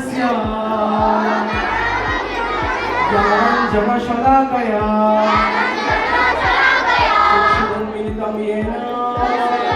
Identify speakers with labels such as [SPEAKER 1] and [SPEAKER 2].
[SPEAKER 1] 하시오 영원한 정말 셜날 거야 영원한 정말 셜날 거야 주는 믿음 위에는?